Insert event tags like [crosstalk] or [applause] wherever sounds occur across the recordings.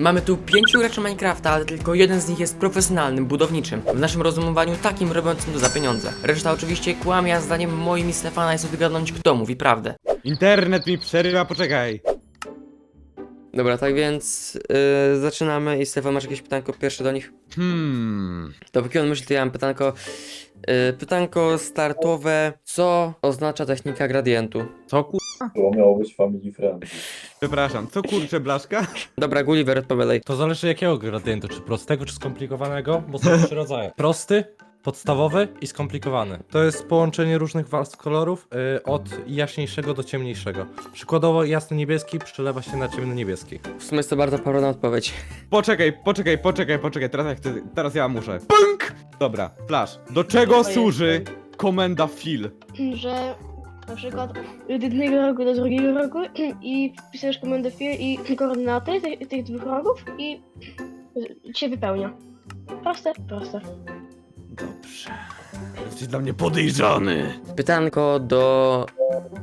Mamy tu pięciu graczy Minecrafta, ale tylko jeden z nich jest profesjonalnym budowniczym. W naszym rozumowaniu takim robiącym to za pieniądze. Reszta oczywiście kłamie, a zdaniem moim i Stefana jest wygadnąć kto mówi prawdę. Internet mi przerywa, poczekaj. Dobra, tak więc yy, zaczynamy i Stefan masz jakieś pytanko pierwsze do nich? Hmm. Dopóki on myśli, to ja mam pytanko. Yy, pytanko startowe. Co oznacza technika gradientu? Co kur... To miało być family friendly. Przepraszam, co kurczę blaszka? Dobra, Gulliver, odpowiadaj. To zależy jakiego gradientu, czy prostego, czy skomplikowanego, bo są trzy rodzaje. Prosty, podstawowy i skomplikowany. To jest połączenie różnych warstw kolorów y, od jaśniejszego do ciemniejszego. Przykładowo jasny niebieski przelewa się na ciemny niebieski. W sumie jest to bardzo poprawna odpowiedź. Poczekaj, poczekaj, poczekaj, poczekaj, teraz ja chcę, teraz ja muszę. Punk! Dobra, flash. Do czego służy komenda fill? że na przykład od jednego rogu do drugiego rogu [clears throat] i wpisujesz komendę fill i koordynaty tych, tych dwóch rogów i się wypełnia. Proste, proste. Dobrze. Jesteś dla mnie podejrzany. Pytanko do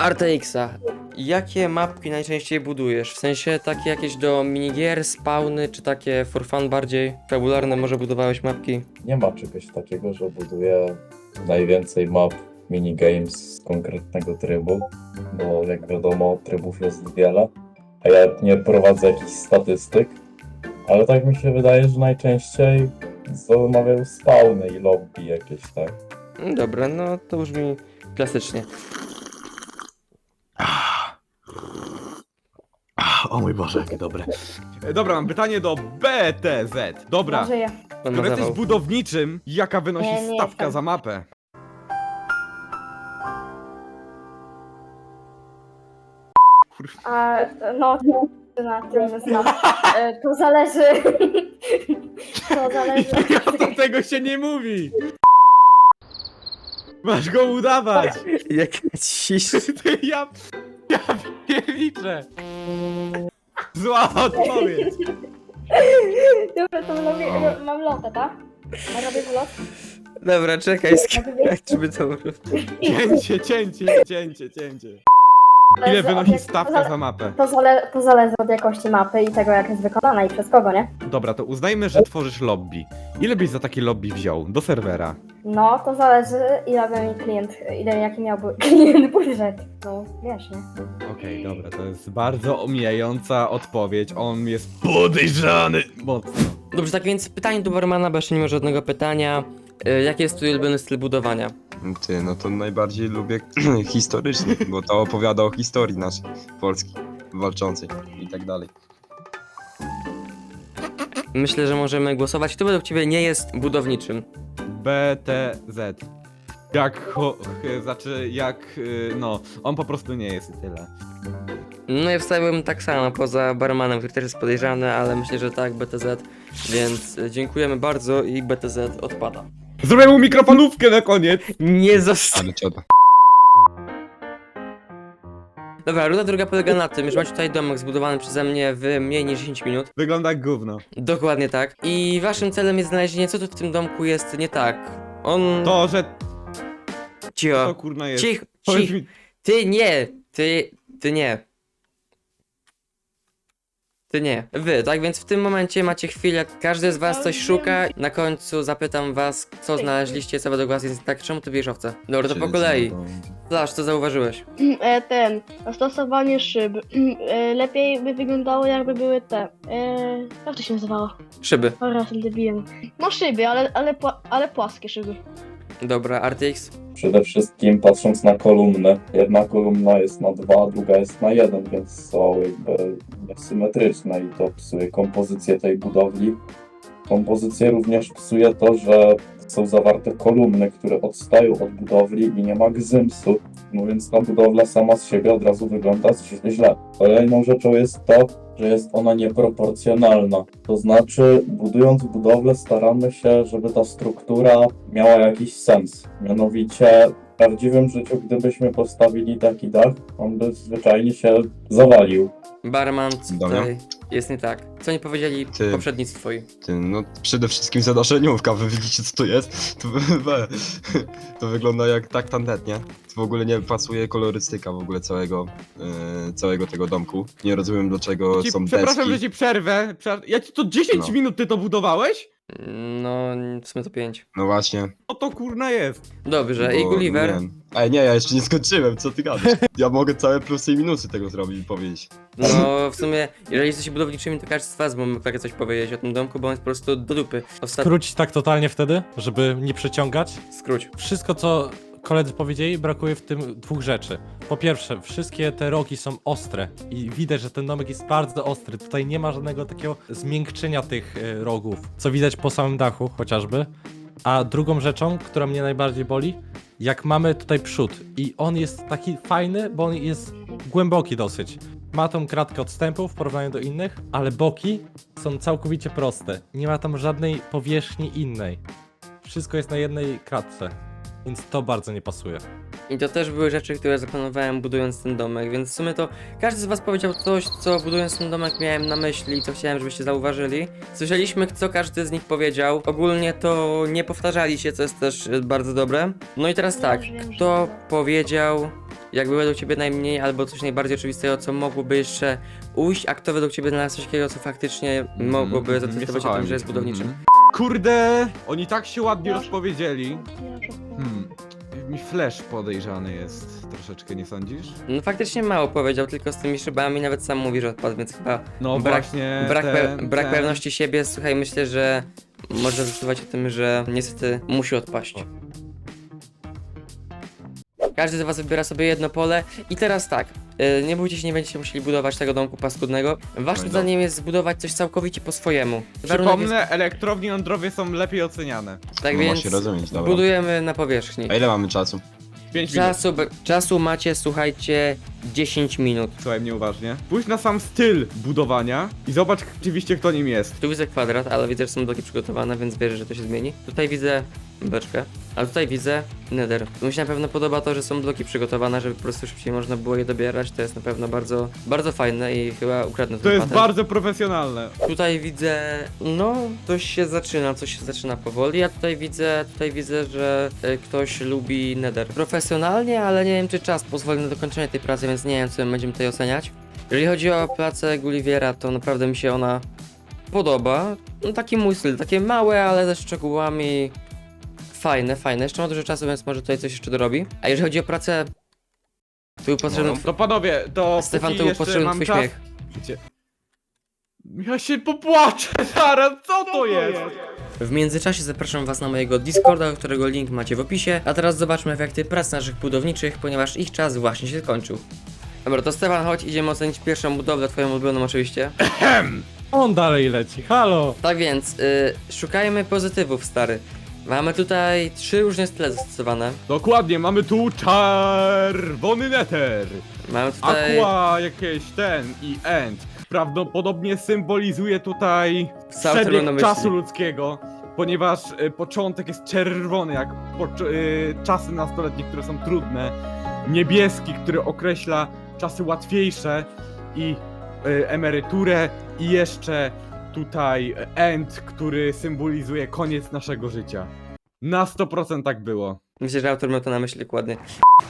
RTX-a. Jakie mapki najczęściej budujesz? W sensie takie jakieś do minigier, spawny, czy takie for fun bardziej fabularne może budowałeś mapki? Nie ma czegoś takiego, że buduję najwięcej map minigames z konkretnego trybu, bo jak wiadomo trybów jest wiele, a ja nie prowadzę jakichś statystyk, ale tak mi się wydaje, że najczęściej zamawiam spawny i lobby jakieś, tak? Mm, Dobra, no to brzmi klasycznie. O mój Boże, jakie dobre. E, Dobra, mam pytanie do BTZ. Dobra, Może ja. Pan skoro jesteś budowniczym, jaka wynosi Nie, nie stawka jestem. za mapę? A, no, na tym znam. E, To zależy. [laughs] To zależy. [laughs] Ja to tego się nie mówi! Masz go udawać! Jaka cisza. [laughs] Ty, ja... Ja pierniczę! Zła odpowiedź! Dobra, to robię, ro, mam lotę, tak? A robię lot? Dobra, czekaj, skończmy to. Cięcie, cięcie, cięcie, cięcie. Ile wynosi stawka za- za mapę? to, zale, to zależy od jakości mapy i tego, jak jest wykonana i przez kogo, nie? Dobra, to uznajmy, że tworzysz lobby. Ile byś za takie lobby wziął? Do serwera. No, to zależy, ile by mi klient, ile jaki miałby [laughs] klient budżet. No, wiesz, nie? Okej, dobra, to jest bardzo omijająca odpowiedź. On jest podejrzany mocno. Dobrze, tak więc pytanie do Barmana, bo jeszcze nie ma żadnego pytania. Y, Jaki jest twój ulubiony styl budowania? Ty, no to najbardziej lubię [clears throat] historyczny, bo to opowiada o historii naszej Polski walczącej i tak dalej. Myślę, że możemy głosować. Kto według ciebie nie jest budowniczym? BTZ. Jak, ho, ch, znaczy, jak, y, no, on po prostu nie jest i tyle. No ja wstawiłbym tak samo, poza barmanem, który też jest podejrzany, ale myślę, że tak, BTZ. Więc y, dziękujemy bardzo i BTZ odpada. Zrobię mu mikrofonówkę na koniec! Nie został. Ale cioda. Dobra, runda druga polega na tym, że macie tutaj domek zbudowany przeze mnie w mniej niż 10 minut. Wygląda jak gówno. Dokładnie tak. I waszym celem jest znalezienie, co tu w tym domku jest nie tak. On... To, że Cicho. to kurna jest. Cich, Powiedz cich. mi, Ty nie, ty, ty nie. Ty nie. Wy, tak więc w tym momencie macie chwilę, każdy z was coś szuka. Na końcu zapytam was, co znaleźliście, co według was jest tak. Czemu ty bierz owce? Dobra, to po kolei. Flash, co zauważyłeś? E, ten, stosowanie szyb. [clears throat] E, lepiej by wyglądało jakby były te. E, jak to się nazywało? Szyby. Oraz debilem. No szyby, ale, ale, pła- ale płaskie szyby. Dobra, RTX. Przede wszystkim patrząc na kolumny, jedna kolumna jest na dwa, druga jest na jeden, więc są jakby niesymetryczne i to psuje kompozycję tej budowli. Kompozycję również psuje to, że są zawarte kolumny, które odstają od budowli i nie ma gzymsu, no więc ta budowla sama z siebie od razu wygląda źle. Kolejną rzeczą jest to, że jest ona nieproporcjonalna. To znaczy, budując budowlę, staramy się, żeby ta struktura miała jakiś sens. Mianowicie, w prawdziwym życiu, gdybyśmy postawili taki dach, on by zwyczajnie się zawalił. Barman, co Dobra. Jest nie tak? Co nie powiedzieli Ty. poprzednicy twoi? Ty, no przede wszystkim zadaszeniówka, wy widzicie co to jest? To, we, to wygląda jak tak tandet, nie? To w ogóle nie pasuje kolorystyka w ogóle całego, e, całego tego domku. Nie rozumiem dlaczego Ci, są przepraszam, deski. że ci przerwę. Przer... Ja ci to 10 No. minut ty to budowałeś? No, w sumie to pięć. No właśnie. O to kurna jest. Dobrze, i bo Gulliver? Nie. Ej, nie, ja jeszcze nie skończyłem, co ty gadasz? Ja mogę całe plusy i minusy tego zrobić i powiedzieć. No, w sumie, jeżeli jesteście budowniczymi, to każdy z was mógł takie coś powiedzieć o tym domku, bo on jest po prostu do dupy. Ostatnio... Skrócić tak totalnie wtedy, żeby nie przeciągać. Skróć. Wszystko, co koledzy powiedzieli, brakuje w tym dwóch rzeczy. Po pierwsze, wszystkie te rogi są ostre i widać, że ten domek jest bardzo ostry. Tutaj nie ma żadnego takiego zmiękczenia tych e, rogów, co widać po samym dachu chociażby. A drugą rzeczą, która mnie najbardziej boli, jak mamy tutaj przód i on jest taki fajny, bo on jest głęboki dosyć. Ma tą kratkę odstępu w porównaniu do innych, ale boki są całkowicie proste. Nie ma tam żadnej powierzchni innej. Wszystko jest na jednej kratce, więc to bardzo nie pasuje. I to też były rzeczy, które zaplanowałem budując ten domek, więc w sumie to każdy z was powiedział coś, co budując ten domek miałem na myśli, co chciałem, żebyście zauważyli. Słyszeliśmy, co każdy z nich powiedział. Ogólnie to nie powtarzali się, co jest też e, bardzo dobre. No i teraz tak, kto powiedział, jakby według ciebie najmniej, albo coś najbardziej oczywistego, co mogłoby jeszcze ujść, a kto według ciebie znalazł coś takiego, co faktycznie mogłoby Mhm, zadecydować o tym, że jest budowniczym. Kurde, oni tak się ładnie rozpowiedzieli. Hmm. Mi flash podejrzany jest troszeczkę, nie sądzisz? No faktycznie mało powiedział, tylko z tymi szybami nawet sam mówi, że odpadł, więc chyba No Brak- właśnie. Brak, pe- ten, brak ten. pewności siebie, słuchaj, myślę, że może decydować o tym, że niestety musi odpaść. Każdy z was wybiera sobie jedno pole i teraz tak, y, nie bójcie się, nie będziecie musieli budować tego domku paskudnego. Waszym No zadaniem jest zbudować coś całkowicie po swojemu. Warunek Przypomnę, elektrownie jądrowe są lepiej oceniane. jest, tak no więc właśnie rozumieć, dobra. budujemy na powierzchni. A ile mamy czasu? 5 minut. Czasu, czasu macie, słuchajcie, 10 minut. Słuchaj mnie uważnie. Spójrz na sam styl budowania i zobacz oczywiście kto nim jest. Tu widzę kwadrat, ale widzę, że są bloki przygotowane, więc wierzę, że to się zmieni. Tutaj widzę beczkę, a tutaj widzę nether. Mi się na pewno podoba to, że są bloki przygotowane, żeby po prostu szybciej można było je dobierać. To jest na pewno bardzo, bardzo fajne i chyba ukradnę To ten jest patent. bardzo profesjonalne. Tutaj widzę, no, coś się zaczyna, coś się zaczyna powoli, a tutaj widzę, tutaj widzę, że e, ktoś lubi nether. Profesjonalnie, ale nie wiem, czy czas pozwoli na dokończenie tej pracy, więc nie wiem, co będziemy tutaj oceniać. Jeżeli chodzi o pracę Gulliviera, to naprawdę mi się ona podoba. No taki mój styl, takie małe, ale ze szczegółami. Fajne, fajne. Jeszcze ma dużo czasu, więc może tutaj coś jeszcze dorobi. A jeżeli chodzi o pracę, tu był potrzebny... No. To panowie, to Stefan, póki tu był jeszcze potrzebny mam twój czas... śmiech. Wiecie, Ja się popłaczę [laughs] zaraz, co to jest? W międzyczasie zapraszam Was na mojego Discorda, którego link macie w opisie. A teraz zobaczmy efekty prac naszych budowniczych, ponieważ ich czas właśnie się skończył. Dobra, to Stefan, chodź, idziemy ocenić pierwszą budowlę, twoją ulubioną oczywiście. [clears throat] On dalej leci, halo! Tak więc, y, szukajmy pozytywów, stary. Mamy tutaj trzy różne style zastosowane. Dokładnie, mamy tu czerwony neter. Mamy tutaj Aqua jakieś ten i end. Prawdopodobnie symbolizuje tutaj Cały przebieg na myśli. czasu ludzkiego, ponieważ y, początek jest czerwony, jak pocz- y, czasy nastoletnie, które są trudne. Niebieski, który określa czasy łatwiejsze i y, emeryturę i jeszcze tutaj end, który symbolizuje koniec naszego życia. Na 100% tak było. Myślę, że autor miał to na myśli dokładnie.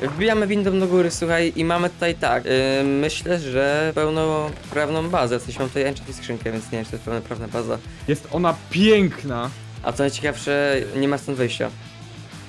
Wbijamy windą do góry, słuchaj, i mamy tutaj tak. Yy, myślę, że pełnoprawną bazę. W sensie mam tutaj enchant i skrzynkę, więc nie wiem, czy to jest pełnoprawna baza. Jest ona piękna. A co najciekawsze, nie ma stąd wyjścia.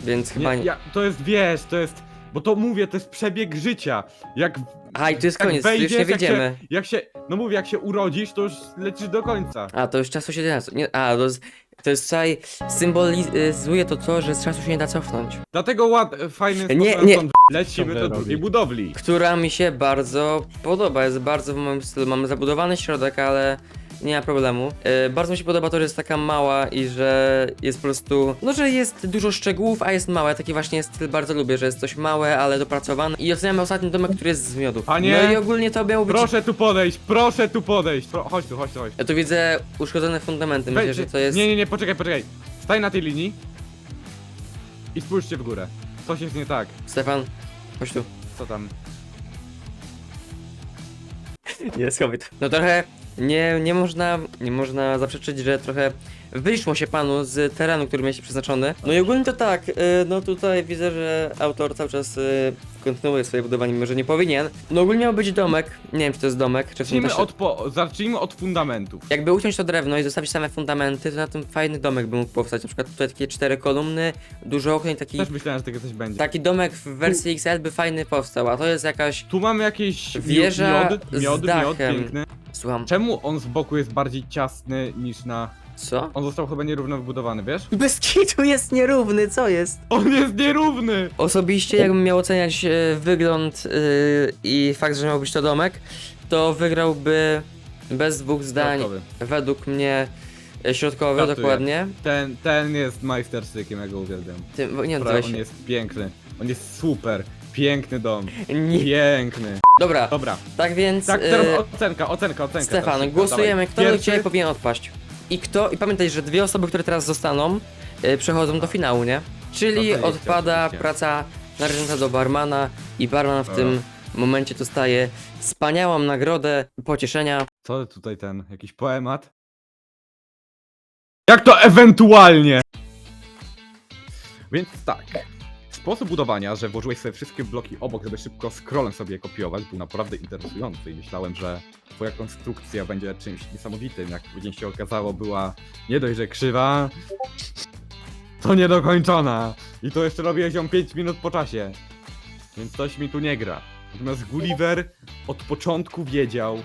Więc chyba Nie, nie. ja, to jest, wiesz, to jest, bo to mówię, to jest przebieg życia. Jak, A i tu jest jak koniec, tu już nie wyjdziemy. Jak się, jak się, no mówię, jak się urodzisz, to już lecisz do końca. A, to już czasu się nie da. Nie, a, to jest, to jest tutaj symbolizuje to to, że z czasu się nie da cofnąć. Dlatego ład, fajny Nie, nie. stąd lecimy Ciągle do robi. drugiej budowli. Która mi się bardzo podoba, jest bardzo w moim stylu. Mamy zabudowany środek, ale nie ma problemu. E, bardzo mi się podoba to, że jest taka mała i że jest po prostu. No, że jest dużo szczegółów, a jest małe. Taki właśnie styl bardzo lubię, że jest coś małe, ale dopracowane. I oceniamy ostatni domek, który jest z miodu. Panie, no i ogólnie to miało być. Proszę tu podejść, proszę tu podejść. Pro, chodź tu, chodź tu, chodź. Ja tu widzę uszkodzone fundamenty. Myślę, Wejdź, że to jest. Nie, nie, nie, poczekaj, poczekaj. Staj na tej linii i spójrzcie w górę. Coś jest nie tak. Stefan, chodź tu. Co tam? Nie, schowaj to. No trochę nie, nie można, nie można zaprzeczyć, że trochę wyszło się panu z terenu, który mieliście przeznaczony. No i ogólnie to tak, y, no tutaj widzę, że autor cały czas y, kontynuuje swoje budowanie, mimo że nie powinien. No ogólnie miał być domek, nie wiem czy to jest domek, czy Zacznijmy fundasz... od, po, zacznijmy od fundamentów. Jakby uciąć to drewno i zostawić same fundamenty, to na tym fajny domek by mógł powstać. Na przykład tutaj takie cztery kolumny, dużo okien i taki, Też myślałem, że takie coś będzie. taki domek w wersji XL by fajny powstał, a to jest jakaś... Tu mamy jakieś Wieża miod, z miod, miod, dachem. piękny. Słucham, Czemu on z boku jest bardziej ciasny niż na... co? On został chyba nierówno wybudowany, wiesz? Bez kitu jest nierówny, co jest? On jest nierówny! Osobiście, jakbym miał oceniać e, wygląd e, i fakt, że miał być to domek, to wygrałby bez dwóch zdań, Środkowy. według mnie, e, środkowy, Startuję. dokładnie. Ten, ten jest majsterstykiem, ja go uwielbiam. Tym, nie, to on jest piękny. On jest super. Piękny dom. nie. Piękny. Dobra, Dobra. tak więc... Tak, teraz e, ocenka, ocenka, ocenka. Stefan, teraz. głosujemy, Dawaj. kto do Pierwszy? Ciebie powinien odpaść. I kto, i pamiętaj, że dwie osoby, które teraz zostaną, y, przechodzą do finału, nie? Czyli No to nie odpada oczywiście. praca należąca do barmana i barman w E. tym momencie dostaje wspaniałą nagrodę pocieszenia. Co tutaj ten, jakiś poemat? Jak to ewentualnie? Więc tak. Sposób budowania, że włożyłeś sobie wszystkie bloki obok, żeby szybko scrollem sobie je kopiować, był naprawdę interesujący i myślałem, że twoja konstrukcja będzie czymś niesamowitym. Jak później się okazało, była nie dość, że krzywa, to niedokończona. I to jeszcze robiłeś ją 5 minut po czasie. Więc coś mi tu nie gra. Natomiast Gulliver od początku wiedział,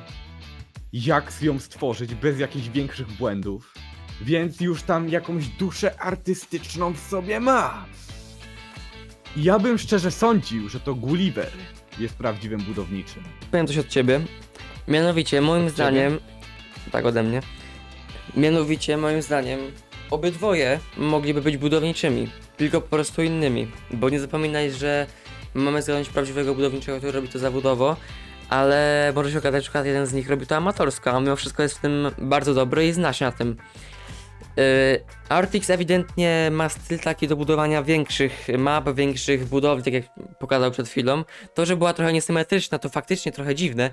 jak ją stworzyć bez jakichś większych błędów. Więc już tam jakąś duszę artystyczną w sobie ma. Ja bym szczerze sądził, że to Gulliver jest prawdziwym budowniczym. Powiem coś od Ciebie. Mianowicie, moim Od zdaniem, tak ode mnie, mianowicie, moim zdaniem, obydwoje mogliby być budowniczymi, tylko po prostu innymi. Bo nie zapominaj, że mamy zająć prawdziwego budowniczego, który robi to zawodowo, ale może się okazać, że jeden z nich robi to amatorsko, a mimo wszystko jest w tym bardzo dobry i zna się na tym. Yy, Artix ewidentnie ma styl taki do budowania większych map, większych budowli, tak jak pokazał przed chwilą. To, że była trochę niesymetryczna, to faktycznie trochę dziwne,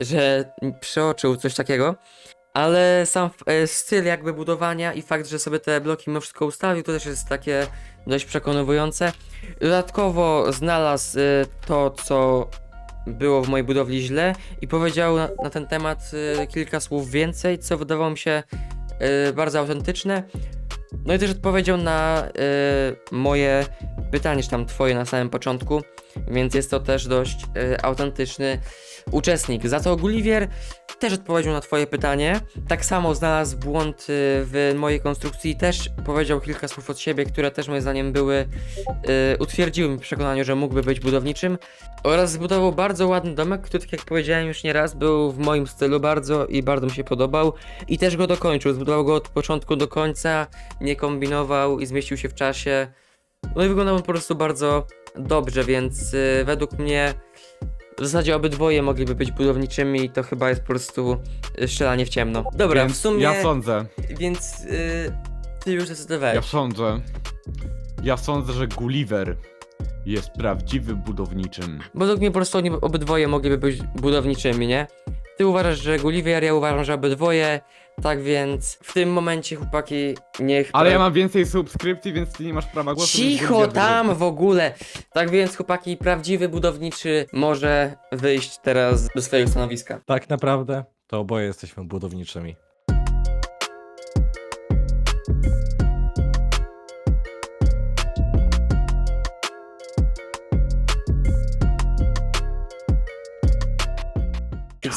że przeoczył coś takiego. Ale sam e, styl jakby budowania i fakt, że sobie te bloki mimo wszystko ustawił, to też jest takie dość przekonujące. Dodatkowo znalazł e, to, co było w mojej budowli źle i powiedział na, na ten temat e, kilka słów więcej, co wydawało mi się e, bardzo autentyczne. No i też odpowiedział na e, moje pytanie, czy tam twoje na samym początku, więc jest to też dość e, autentyczny uczestnik. Za to Gulliver też odpowiedział na twoje pytanie. Tak samo znalazł błąd e, w mojej konstrukcji i też powiedział kilka słów od siebie, które też moim zdaniem były, e, utwierdziły mi w przekonaniu, że mógłby być budowniczym. Oraz zbudował bardzo ładny domek, który tak jak powiedziałem już nieraz był w moim stylu bardzo i bardzo mi się podobał. I też go dokończył, zbudował go od początku do końca, nie kombinował i zmieścił się w czasie. No i wyglądał on po prostu bardzo dobrze, więc y, według mnie w zasadzie obydwoje mogliby być budowniczymi i to chyba jest po prostu y, strzelanie w ciemno. Dobra, Więc w sumie, Ja sądzę, więc y, ty już zdecydowałeś. ja sądzę, ja sądzę, że Gulliver jest prawdziwym budowniczym. Bo według mnie po prostu oni obydwoje mogliby być budowniczymi, nie? Ty uważasz, że Gulliver, ja uważam, że obydwoje, tak więc w tym momencie chłopaki niech... Ale ja mam więcej subskrypcji, więc ty nie masz prawa głosu. więc Cicho tam w ogóle! Tak więc chłopaki, prawdziwy budowniczy może wyjść teraz do swojego stanowiska. Tak naprawdę to oboje jesteśmy budowniczymi.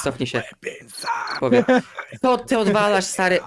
Cofnij się. Powie. To ty odwalasz, stary.